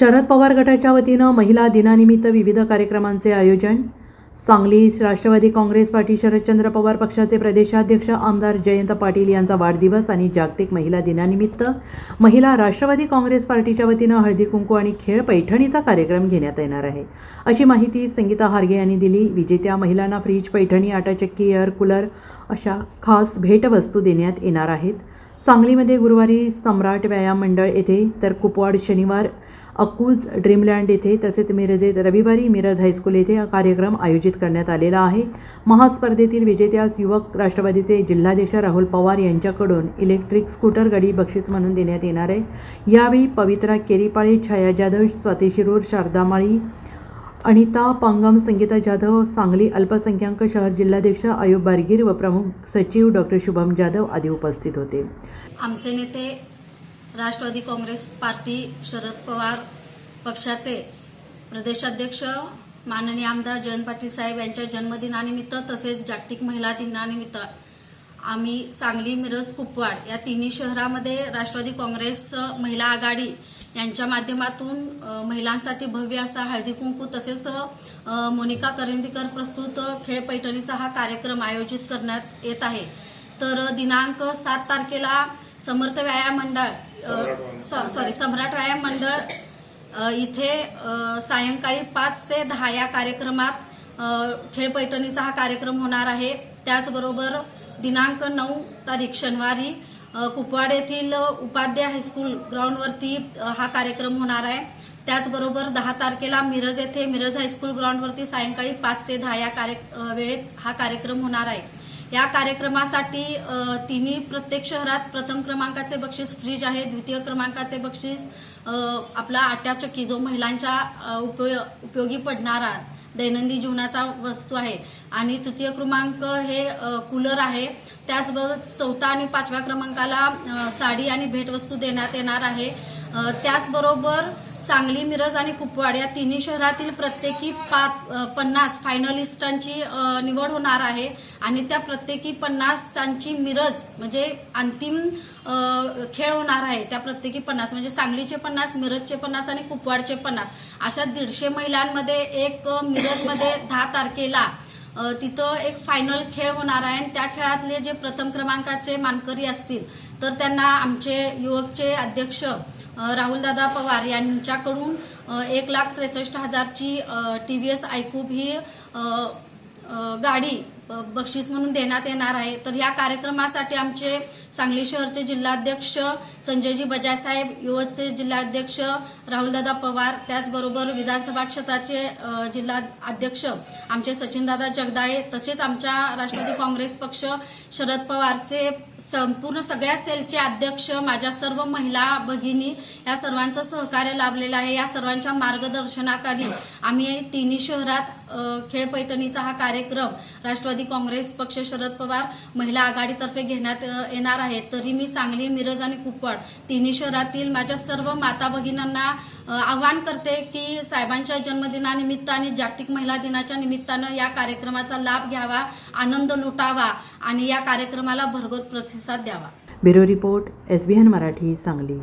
शरद पवार गटाच्या वतीनं महिला दिनानिमित्त विविध कार्यक्रमांचे आयोजन. सांगली राष्ट्रवादी काँग्रेस पार्टी शरदचंद्र पवार पक्षाचे प्रदेशाध्यक्ष आमदार जयंत पाटील यांचा वाढदिवस आणि जागतिक महिला दिनानिमित्त महिला राष्ट्रवादी काँग्रेस पार्टीच्या वतीनं हळदी कुंकू आणि खेळ पैठणीचा कार्यक्रम घेण्यात येणार आहे. अशी माहिती संगीता हार्गे यांनी दिली. विजेत्या महिलांना फ्रीज पैठणी आटाचक्की एअर कूलर अशा खास भेटवस्तू देण्यात येणार आहेत. सांगलीमध्ये गुरुवारी सम्राट व्यायाम मंडळ येथे तर कुपवाड शनिवार अक्कूज ड्रीमलँड येथे तसेच मिरजेत रविवारी मिरज हायस्कूल येथे हा कार्यक्रम आयोजित करण्यात आलेला आहे. महास्पर्धेतील विजेत्यास युवक राष्ट्रवादीचे जिल्हाध्यक्ष राहुल पवार यांच्याकडून इलेक्ट्रिक स्कूटर गाडी बक्षीस म्हणून देण्यात येणार आहे. यावेळी पवित्रा केरीपाळे छाया जाधव स्वाती शिरूर शारदा माळी अनिता पांगम संगीता जाधव सांगली अल्पसंख्याक शहर जिल्हाध्यक्ष आयुब बारगीर व प्रमुख सचिव डॉक्टर शुभम जाधव आदी उपस्थित होते. आमचे नेते राष्ट्रवादी काँग्रेस पार्टी शरद पवार पक्षाचे प्रदेशाध्यक्ष माननीय आमदार जयंत पाटील साहेब यांच्या जन्मदिनानिमित्त तसेच जागतिक महिला दिनानिमित्त आम्ही सांगली मिरज कुपवाड या तिन्ही शहरामध्ये राष्ट्रवादी काँग्रेस महिला आघाडी यांच्या माध्यमातून महिलांसाठी भव्य असा हळदी कुंकू तसेच मोनिका करंदीकर प्रस्तुत खेळ पैठणीचा हा कार्यक्रम आयोजित करण्यात येत आहे. तर दिनांक सात तारखेला समर्थ व्यायाम मंडळ सॉरी सम्राट व्यायाम मंडळ. इथे सायंकाळी पाच ते दहा या कार्यक्रमात खेळ पैठणीचा हा कार्यक्रम होणार आहे. त्याचबरोबर दिनांक नऊ तारीख शनिवारी कुपवाड येथील उपाध्याय हायस्कूल ग्राउंडवरती हा कार्यक्रम होणार आहे. त्याचबरोबर दहा तारखेला मिरज येथे मिरज हायस्कूल ग्राउंडवरती सायंकाळी पाच ते दहा या कार्य वेळेत हा कार्यक्रम होणार आहे. या कार्यक्रमासाठी तिन्ही प्रत्येक शहरात प्रथम क्रमांकाचे बक्षीस फ्रीज आहे द्वितीय क्रमांकाचे बक्षीस आपला आपला आट्याचक्की जो महिलांच्या उपयोगी पडणारा दैनंदिन जीवनाचा वस्तू आहे. आणि तृतीय क्रमांक हे कूलर आहे. त्याचबरोबर चौथा आणि पाचव्या क्रमांकाला साडी आणि भेटवस्तू देण्यात येणार आहे. त्याचबरोबर सांगली मिरज आणि कुपवाड या तिन्ही शहरातील प्रत्येकी पाच पन्नास फायनलिस्टांची निवड होणार आहे. आणि त्या प्रत्येकी पन्नासांची मिरज म्हणजे अंतिम खेळ होणार आहे. त्या प्रत्येकी पन्नास म्हणजे सांगलीचे पन्नास मिरजचे पन्नास आणि कुपवाडचे पन्नास. अशा दीडशे महिलांमध्ये एक मिरजमध्ये दहा तारखेला तिथं एक फायनल खेळ होणार आहे. आणि त्या खेळातले जे प्रथम क्रमांकाचे मानकरी असतील तर त्यांना आमचे युवकचे अध्यक्ष राहुलदादा पवार यांच्याकडून एक लाख त्रेसष्ट हजारची टी व्ही एस आयकूब ही गाडी बक्षीस म्हणून देण्यात येणार आहे. तर या कार्यक्रमासाठी आमचे सांगली शहरचे जिल्हाध्यक्ष संजयजी बजाज साहेब जिल्हाध्यक्ष राहुलदादा पवार त्याचबरोबर विधानसभा क्षेत्राचे जिल्हा अध्यक्ष आमचे सचिनदादा जगदाळे तसेच आमच्या राष्ट्रवादी काँग्रेस पक्ष शरद पवारचे संपूर्ण सगळ्या सेलचे अध्यक्ष माझ्या सर्व महिला भगिनी या सर्वांचं सहकार्य लाभलेलं आहे. या सर्वांच्या मार्गदर्शनाखाली आम्ही तिन्ही शहरात खेळ पैठणीचा हा कार्यक्रम राष्ट्रवादी काँग्रेस पक्ष शरद पवार महिला आघाडीतर्फे घेण्यात येणार आहे तरी मी सांगली मिरज आणि कुपवाड तिन्ही शहरातील माझ्या सर्व माता भगिनींना आवाहन करते की साहेबांच्या जन्मदिनानिमित्त आणि जागतिक महिला दिनाच्या निमित्तानं या कार्यक्रमाचा लाभ घ्यावा आनंद लुटावा आणि या कार्यक्रमाला भरघोस प्रतिसाद द्यावा. Bureau report S B N Marathi Sangli.